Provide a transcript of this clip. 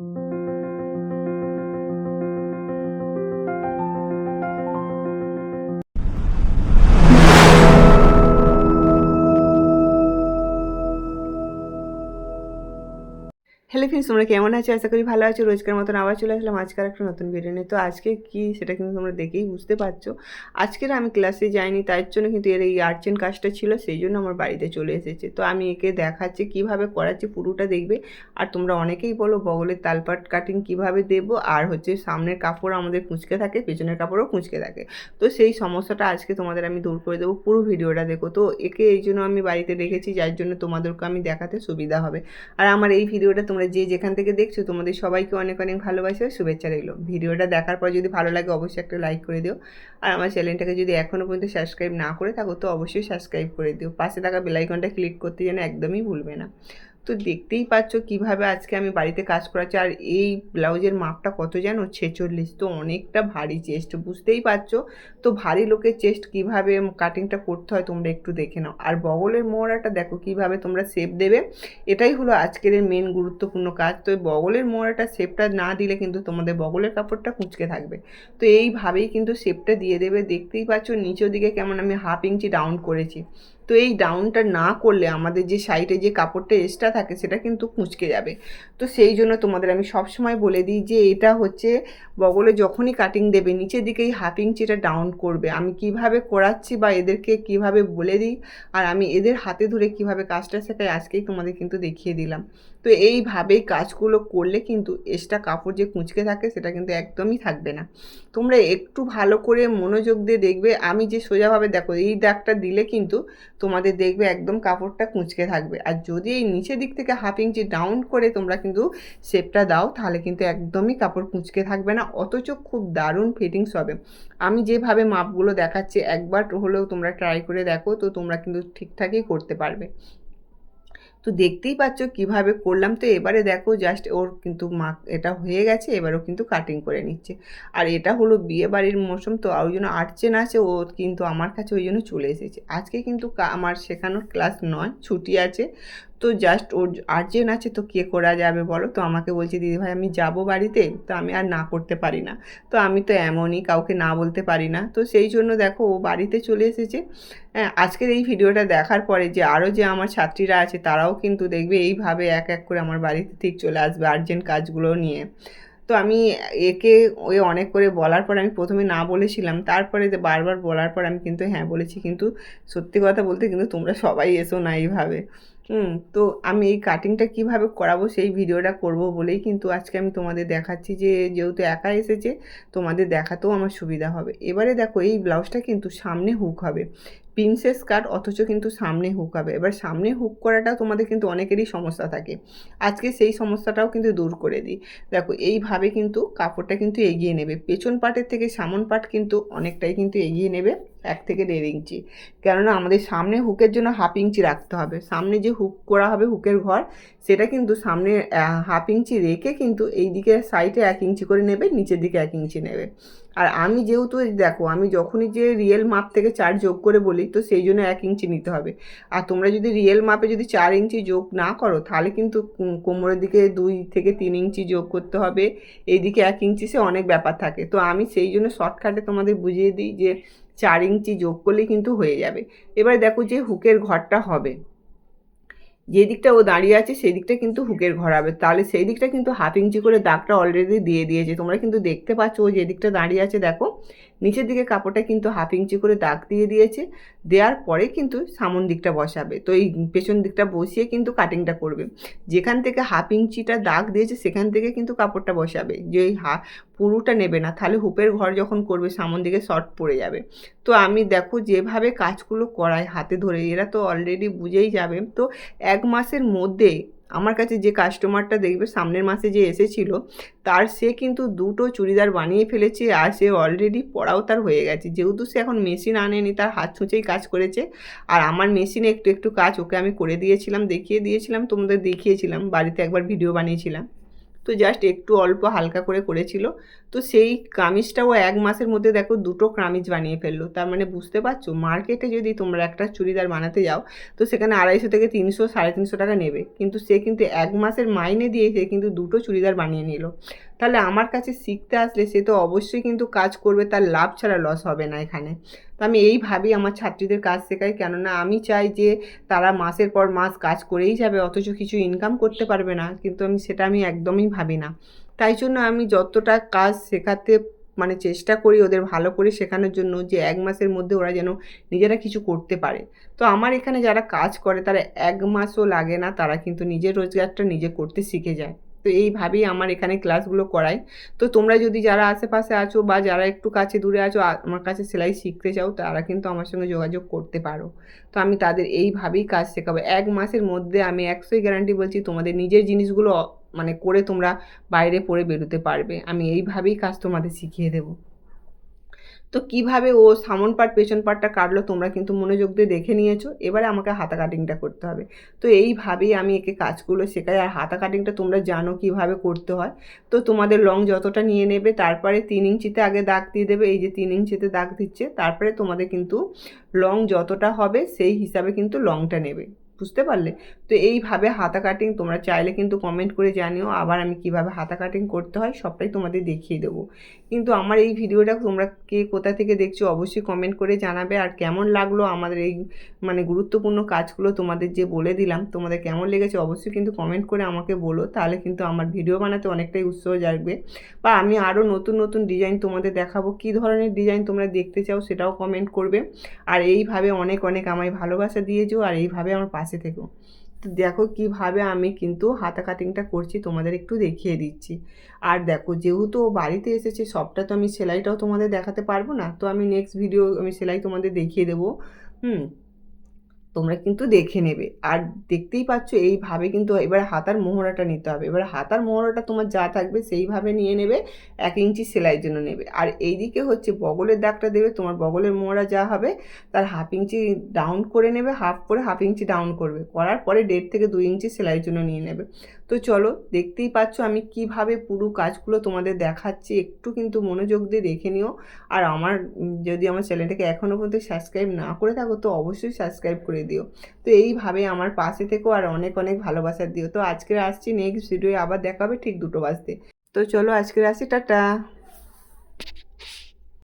thank you friends তোমরা কেমন আছো? আশা করি ভালো আছো। রোজকার মতন আবার চলে আসলাম আজকের একটা নতুন ভিডিও নিয়ে। তো আজকে কি সেটা কিন্তু তোমরা দেখেই বুঝতে পারছ। আজকের আমি ক্লাসে যাইনি, তার জন্য কিন্তু এর এই আর্জেন্ট কাজটা ছিল, সেই জন্য আমার বাড়িতে চলে এসেছে। তো আমি একে দেখাচ্ছি, কীভাবে করাচ্ছি পুরোটা দেখবে। আর তোমরা অনেকেই বলো, বগলের তালপাট কাটিং কীভাবে দেবো? আর হচ্ছে সামনের কাপড় আমাদের কুঁচকে থাকে, পেছনের কাপড়ও কুঁচকে থাকে। তো সেই সমস্যাটা আজকে তোমাদের আমি দূর করে দেবো পুরো ভিডিওটা দেখো। তো একে এই জন্য আমি বাড়িতে রেখেছি, যার জন্য তোমাদেরকে আমি দেখাতে সুবিধা হবে। আর আমার এই ভিডিওটা তোমরা যে যেখান থেকে দেখছ, তোমাদের সবাইকে অনেক অনেক ভালোবাসা শুভেচ্ছা রইল। ভিডিওটা দেখার পর যদি ভালো লাগে, অবশ্যই একটা লাইক করে দিও। আর আমার চ্যানেলটাকে যদি এখনও পর্যন্ত সাবস্ক্রাইব না করে থাকো, তো অবশ্যই সাবস্ক্রাইব করে দিও। পাশে থাকা বেলাইকনটা ক্লিক করতে যেন একদমই ভুলবে না। তো দেখতেই পাচ্ছ কীভাবে আজকে আমি বাড়িতে কাজ করাচ্ছি। আর এই ব্লাউজের মাপটা কত জানো? ছেচল্লিশ। তো অনেকটা ভারী চেস্ট, বুঝতেই পারছ? তো ভারী লোকের চেস্ট কীভাবে কাটিংটা করতে হয় তোমরা একটু দেখে নাও। আর বগলের মোড়াটা দেখো কীভাবে তোমরা শেপ দেবে। এটাই হলো আজকের মেন গুরুত্বপূর্ণ কাজ। তো এই বগলের মোড়াটা শেপটা না দিলে কিন্তু তোমাদের বগলের কাপড়টা কুঁচকে থাকবে। তো এইভাবেই কিন্তু শেপটা দিয়ে দেবে। দেখতেই পাচ্ছ নিচের দিকে কেমন আমি হাফ ইঞ্চি ডাউন করেছি। তো এই ডাউনটা না করলে আমাদের যে সাইডে যে কাপড়টা এক্সট্রা থাকে, সেটা কিন্তু কুঁচকে যাবে। তো সেই জন্য তোমাদের আমি সবসময় বলে দিই যে এটা হচ্ছে বগলে যখনই কাটিং দেবে, নিচের দিকে এই হাফ ইঞ্চিটা ডাউন করবে। আমি কীভাবে করাচ্ছি বা এদেরকে কীভাবে বলে দিই, আর আমি এদের হাতে ধরে কীভাবে কাজটা শেখাই, আজকেই তোমাদের কিন্তু দেখিয়ে দিলাম। তো এইভাবেই কাজগুলো করলে কিন্তু এক্সট্রা কাপড় যে কুঁচকে থাকে, সেটা কিন্তু একদমই থাকবে না। তোমরা একটু ভালো করে মনোযোগ দিয়ে দেখবে। আমি যে সোজাভাবে দেখো, এই দাগটা দিলে কিন্তু তোমাদের দেখবে একদম কাপড়টা কুঁচকে থাকবে। আর যদি এই নিচের দিক থেকে হাফ ইঞ্চি ডাউন করে তোমরা কিন্তু শেপটা দাও, তাহলে কিন্তু একদমই কাপড় কুঁচকে থাকবে না, অথচ খুব দারুণ ফিটিংস হবে। আমি যেভাবে মাপগুলো দেখাচ্ছি, একবার হলেও তোমরা ট্রাই করে দেখো, তো তোমরা কিন্তু ঠিকঠাকই করতে পারবে। তো দেখতেই পাচ্ছ কীভাবে করলাম। তো এবারে দেখো জাস্ট ওর কিন্তু মা, এটা হয়ে গেছে এবারও কিন্তু কাটিং করে নিচ্ছে। আর এটা হলো বিয়ে বাড়ির মৌসুম, তো ওই জন্য আর্টচেন আছে, ও কিন্তু আমার কাছে ওই জন্য চলে এসেছে। আজকে কিন্তু আমার শেখানোর ক্লাস নয়, ছুটি আছে। তো জাস্ট ওর আর্জেন্ট আছে তো কে করা যাবে বলো? তো আমাকে বলছে দিদিভাই আমি যাব বাড়িতে, তো আমি আর না করতে পারি না। তো আমি তো এমনই কাউকে না বলতে পারি না। তো সেই জন্য দেখো, ও বাড়িতে চলে এসেছে। হ্যাঁ আজকের এই ভিডিওটা দেখার পরে যে আরও যে আমার ছাত্রীরা আছে, তারাও কিন্তু দেখবে এইভাবে এক এক করে আমার বাড়িতে ঠিক চলে আসবে আর্জেন্ট কাজগুলো নিয়ে। তো আমি একে ওই অনেক করে বলার পর আমি প্রথমে না বলেছিলাম, তারপরে বারবার বলার পর আমি কিন্তু হ্যাঁ বলেছি। কিন্তু সত্যি কথা বলতে কিন্তু তোমরা সবাই এসো না এইভাবে। হুম, তো আমি এই কাটিংটা কীভাবে করাবো সেই ভিডিওটা করব বলেই কিন্তু আজকে আমি তোমাদের দেখাচ্ছি যে যেহেতু একা এসেছে, তোমাদের দেখাতেও আমার সুবিধা হবে। এবারে দেখো এই ব্লাউজটা কিন্তু সামনে হুক হবে। প্রিন্সেস কাট অথচ কিন্তু সামনে হুক হবে। এবার সামনে হুক করাটা তোমাদের কিন্তু অনেকেরই সমস্যা থাকে। আজকে সেই সমস্যাটাও কিন্তু দূর করে দিই। দেখো এইভাবে কিন্তু কাপড়টা কিন্তু এগিয়ে নেবে। পেছন পাটের থেকে সামন পাট কিন্তু অনেকটাই কিন্তু এগিয়ে নেবে। এক থেকে দেড় ইঞ্চি। কেননা আমাদের সামনে হুকের জন্য হাফ ইঞ্চি রাখতে হবে। সামনে যে হুক করা হবে হুকের ঘর, সেটা কিন্তু সামনে হাফ ইঞ্চি রেখে কিন্তু এই দিকে সাইডে এক ইঞ্চি করে নেবে, নিচের দিকে এক ইঞ্চি নেবে। আর আমি যেহেতু দেখো, আমি যখনই যে রিয়েল মাপ থেকে চার যোগ করে বলি, তো সেই জন্য এক ইঞ্চি নিতে হবে। আর তোমরা যদি রিয়েল মাপে যদি চার ইঞ্চি যোগ না করো, তাহলে কিন্তু কোমরের দিকে দুই থেকে তিন ইঞ্চি যোগ করতে হবে। এইদিকে এক ইঞ্চি সে অনেক ব্যাপার থাকে। তো আমি সেই জন্য শর্টকাটে তোমাদের বুঝিয়ে দিই যে চার ইঞ্চি যোগ করলেই কিন্তু হয়ে যাবে। এবার দেখো যে হুকের ঘরটা হবে। যে দিকটা ও দাঁড়িয়ে আছে, সেই দিকটা কিন্তু হুকের ঘর হবে। তাহলে সেই দিকটা কিন্তু হাফ ইঞ্চি করে দাগটা অলরেডি দিয়ে দিয়েছে। তোমরা কিন্তু দেখতে পাচ্ছ ও যে দিকটা দাঁড়িয়ে আছে, দেখো, নিচের দিকে কাপড়টা কিন্তু হাফ ইঞ্চি করে দাগ দিয়ে দিয়েছে। দেওয়ার পরে কিন্তু সামন দিকটা বসাবে। তো এই পেছন দিকটা বসিয়ে কিন্তু কাটিংটা করবে। যেখান থেকে হাফ ইঞ্চিটা দাগ দিয়েছে, সেখান থেকে কিন্তু কাপড়টা বসাবে। যে হা, পুরোটা নেবে না। তাহলে হুপের ঘর যখন করবে, সামন দিকে শর্ট পড়ে যাবে। তো আমি দেখো, যেভাবে কাজগুলো করায় হাতে ধরে, এরা তো অলরেডি বুঝেই যাবে। তো এক মাসের মধ্যে আমার কাছে যে কাস্টমারটা দেখবে সামনের মাসে যে এসেছিল, তার সে কিন্তু দুটো চুড়িদার বানিয়ে ফেলেছে আর সে অলরেডি পড়াও তার হয়ে গেছে। যেহেতু সে এখন মেশিন আনেনি, তার হাত ছুঁচেই কাজ করেছে। আর আমার মেশিনে একটু একটু কাজ ওকে আমি করে দিয়েছিলাম, দেখিয়ে দিয়েছিলাম, তোমাদের দেখিয়েছিলাম, বাড়িতে একবার ভিডিও বানিয়েছিলাম। তো জাস্ট একটু অল্প হালকা করে করেছিল। তো সেই কামিজটাও এক মাসের মধ্যে দেখো দুটো কামিজ বানিয়ে ফেলল। তার মানে বুঝতে পারছ, মার্কেটে যদি তোমরা একটা চুড়িদার বানাতে যাও, তো সেখানে আড়াইশো থেকে তিনশো, সাড়ে তিনশো টাকা নেবে। কিন্তু সে কিন্তু এক মাসের মাইনে দিয়ে সে কিন্তু দুটো চুড়িদার বানিয়ে নিল। তাহলে আমার কাছে শিখতে আসলে সে তো অবশ্যই কিন্তু কাজ করবে, তার লাভ ছাড়া লস হবে না এখানে। তো আমি এইভাবেই আমার ছাত্রীদের কাজ শেখাই। কেননা আমি চাই যে তারা মাসের পর মাস কাজ করেই যাবে, অথচ কিছু ইনকাম করতে পারবে না। কিন্তু আমি সেটা আমি একদমই ভাবি না। তাই জন্য আমি যতটা কাজ শেখাতে মানে চেষ্টা করি ওদের ভালো করে শেখানোর জন্য যে এক মাসের মধ্যে ওরা যেন নিজেরা কিছু করতে পারে। তো আমার এখানে যারা কাজ করে তারা এক মাসও লাগে না, তারা কিন্তু নিজের রোজগারটা নিজে করতে শিখে যায়। তো এইভাবেই আমার এখানে ক্লাসগুলো করাই। তো তোমরা যদি যারা আশেপাশে আছো বা যারা একটু কাছে দূরে আছো আমার কাছে সেলাই শিখতে চাও, তারা কিন্তু আমার সঙ্গে যোগাযোগ করতে পারো। তো আমি তাদের এইভাবেই কাজ শেখাবো। এক মাসের মধ্যে আমি একশোই গ্যারান্টি বলছি, তোমাদের নিজের জিনিসগুলো মানে করে তোমরা বাইরে পড়ে বেরোতে পারবে। আমি এইভাবেই কাজ তোমাদের শিখিয়ে দেবো। তো কীভাবে ও সামন পার্ট পেছন পার্টটা কাটলো তোমরা কিন্তু মনোযোগ দিয়ে দেখে নিয়েছো। এবারে আমাকে হাতা কাটিংটা করতে হবে। তো এইভাবেই আমি একে কাজগুলো শেখাই। আর হাতা কাটিংটা তোমরা জানো কীভাবে করতে হয়। তো তোমাদের লং যতটা নিয়ে নেবে, তারপরে তিন ইঞ্চিতে আগে দাগ দিয়ে দেবে। এই যে তিন ইঞ্চিতে দাগ দিচ্ছে, তারপরে তোমাদের কিন্তু লং যতটা হবে, সেই হিসাবে কিন্তু লংটা নেবে। বুঝতে পারলে? তো এইভাবে হাতা কাটিং তোমরা চাইলে কিন্তু কমেন্ট করে জানিও, আবার আমি কীভাবে হাতা কাটিং করতে হয় সবটাই তোমাদের দেখিয়ে দেবো। কিন্তু আমার এই ভিডিওটা তোমরা কে কোথা থেকে দেখছ অবশ্যই কমেন্ট করে জানাবে, আর কেমন লাগল আমাদের এই মানে গুরুত্বপূর্ণ কাজগুলো তোমাদের যে বলে দিলাম, তোমাদের কেমন লেগেছে অবশ্যই কিন্তু কমেন্ট করে আমাকে বলো, তাহলে কিন্তু আমার ভিডিও বানাতে অনেকটাই উৎসাহ জাগবে। বা আমি আরও নতুন নতুন ডিজাইন তোমাদের দেখাবো, কী ধরনের ডিজাইন তোমরা দেখতে চাও সেটাও কমেন্ট করবে। আর এইভাবে অনেক অনেক আমায় ভালোবাসা দিয়েছ, আর এইভাবে আমার পাশে থেকো। তো দেখো কীভাবে আমি কিন্তু হাতা কাটিংটা করছি, তোমাদের একটু দেখিয়ে দিচ্ছি। আর দেখো যেহেতু ও বাড়িতে এসেছে, সবটা তো আমি সেলাইটাও তোমাদের দেখাতে পারব না। তো আমি নেক্সট ভিডিও আমি সেলাই তোমাদের দেখিয়ে দেবো। হুম? তোমরা কিন্তু দেখে নেবে। আর দেখতেই পাচ্ছ, এইভাবে কিন্তু এবার হাতার মোহরাটা নিতে হবে। এবার হাতার মোহরাটা তোমার যা থাকবে সেইভাবে নিয়ে নেবে, এক ইঞ্চি সেলাইয়ের জন্য নেবে। আর এইদিকে হচ্ছে বগলের দাগটা দেবে, তোমার বগলের মোহরা যা হবে তার হাফ ইঞ্চি ডাউন করে নেবে, হাফ করে হাফ ইঞ্চি ডাউন করবে। করার পরে দেড় থেকে দুই ইঞ্চি সেলাইয়ের জন্য নিয়ে নেবে। তো চলো, দেখতেই পাচ্ছ আমি কীভাবে পুরো কাজগুলো তোমাদের দেখাচ্ছি। একটু কিন্তু মনোযোগ দিয়ে দেখে নিও। আর আমার, যদি আমার চ্যানেলটাকে এখনও পর্যন্ত সাবস্ক্রাইব না করে থাকো, তো অবশ্যই সাবস্ক্রাইব করে দিও। তো এইভাবে আমার পাশে থেকেও আর অনেক অনেক ভালোবাসা দিও। তো আজকে আসছি নেক্সট ভিডিও আবার দেখাবে ঠিক দুটো বাজতে। তো চলো আজকে আসি টাটা।